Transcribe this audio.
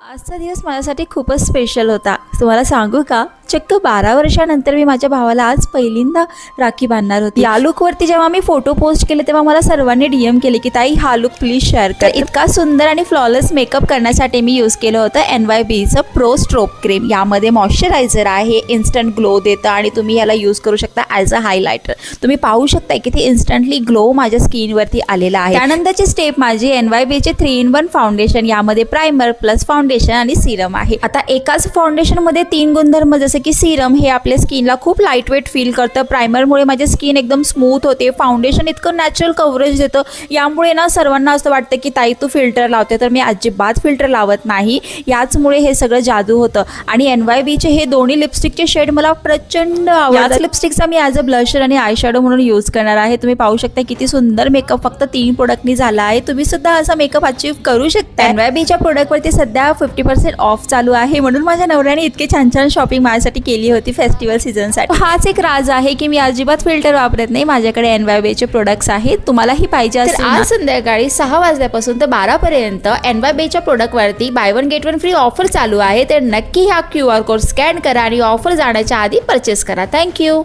आजचा दिवस माझ्यासाठी खूपच स्पेशल होता. तुम्हाला सांगू का? चक्क बारा वर्षानंतर मी माझ्या भावाला आज पहिल्यांदा राखी बांधणार होती. या लुकवरती जेव्हा मी फोटो पोस्ट केले तेव्हा मला सर्वांनी डीएम केले की ताई हा लुक प्लीज शेअर कर. इतका सुंदर आणि फ्लॉलेस मेकअप करण्यासाठी मी यूज केलं होतं एन वाय बीचं प्रो स्ट्रोप क्रीम यामध्ये मॉइश्चरायझर आहे इन्स्टंट ग्लो देतं आणि तुम्ही याला यूज करू शकता ॲज अ हायलायटर तुम्ही पाहू शकता की ते इन्स्टंटली ग्लो माझ्या स्किनवरती आलेला आहे. त्यानंतरची स्टेप माझी एन वाय बीचे थ्री इन वन फाउंडेशन यामध्ये प्रायमर प्लस फाउंडेशन आणि सिरम आहे. आता एकाच फाउंडेशनमध्ये तीन गुणधर्म जसं की सिरम हे आपल्या स्किनला खूप लाइट वेट फील करतं प्रायमरमुळे माझी स्किन एकदम स्मूथ होते. फाउंडेशन इतकं नॅचरल कव्हरेज देतं. यामुळे ना सर्वांना असं वाटतं की ताई तू फिल्टर लावते तर मी अजिबात फिल्टर लावत नाही. याचमुळे हे सगळं जादू होतं. आणि एन वाय बीचे हे दोन्ही लिपस्टिकचे शेड मला प्रचंड आवडतात. लिपस्टिकचा मी ॲज अ ब्लशर आणि आय शॅडो म्हणून यूज करणार आहे. तुम्ही पाहू शकता किती सुंदर मेकअप फक्त तीन प्रोडक्टनी झाला आहे. तुम्ही सुद्धा असा मेकअप अचीव करू शकता. एन वाय बीच्या प्रोडक्टवरती सध्या फिफ्टी पर्सेंट ऑफ चालू आहे. म्हणून माझ्या नवऱ्याने इतके छान छान शॉपिंग माझ्यासाठी केली होती फेस्टिवल सीझनसाठी हाच एक राज आहे की मी अजिबात फिल्टर वापरत नाही. माझ्याकडे एन वाय बीचे प्रोडक्ट्स आहेत. तुम्हालाही पाहिजे असेल आज संध्याकाळी सहा वाजल्यापासून तर बारापर्यंत एन वाय बीच्या प्रोडक्टवरती buy one get one free offer चालू आहे. तर नक्की हा क्यू आर कोड स्कॅन करा आणि ऑफर जाण्याच्या आधी परचेस करा. थँक्यू